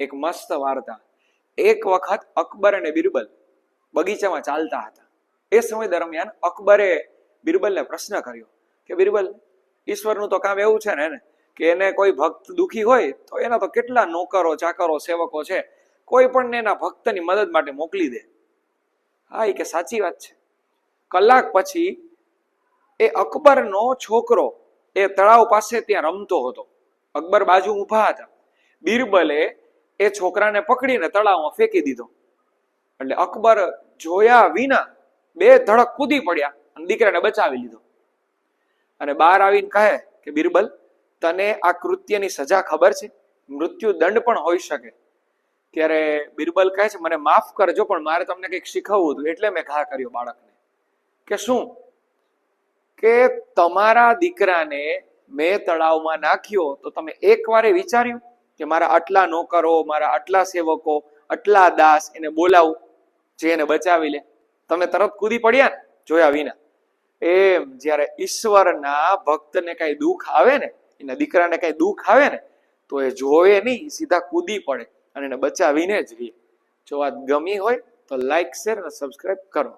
એક મસ્ત વાર્તા. એક વખત અકબર અને બિરબલ બગીચામાં ચાલતા હતા. એ સમય દરમિયાન અકબરે બિરબલને પ્રશ્ન કર્યો કે, બિરબલ, ઈશ્વરનું તો કામ એવું છે ને કે એને કોઈ ભક્ત દુખી હોય તો એના તો કેટલા નોકરો, ચાકરો, સેવકો છે. કોઈ પણ એના ભક્તની મદદ માટે મોકલી દે. હા, એ કે સાચી વાત છે. કલાક પછી એ અકબરનો છોકરો એ તળાવ પાસે ત્યાં રમતો હતો. અકબર બાજુ ઊભા હતા. બિરબલે એ છોકરાને પકડીને તળાવમાં ફેંકી દીધો. એટલે અકબર જોયા વિના બે ધડક કૂદી પડ્યા અને દીકરાને બચાવી લીધો. અને બહાર આવીને કહે કે, બિરબલ, તને આ કૃત્યની સજા ખબર છે? મૃત્યુ દંડ પણ હોઈ શકે. ત્યારે બિરબલ કહે છે, મને માફ કરજો, પણ મારે તમને કંઈક શીખવવું હતું, એટલે મેં ઘા કર્યો બાળકને. કે શું? કે તમારા દીકરાને મેં તળાવમાં નાખ્યો તો તમે એક વારે વિચાર્યું? કે મારા આટલા નોકરો, મારા આટલા સેવકો, આટલા દાસ એને બોલાવું, જે એને બચાવી લે. તમે તરત કૂદી પડ્યા ને, જોયા વિના. એમ જ્યારે ઈશ્વરના ભક્તને કઈ દુઃખ આવે ને, એના દીકરાને કઈ દુઃખ આવે ને, તો એ જોવે નહીં, સીધા કૂદી પડે અને એને બચાવીને જ રહે. જો વાત ગમી હોય તો લાઈક, શેર અને સબસ્ક્રાઇબ કરો.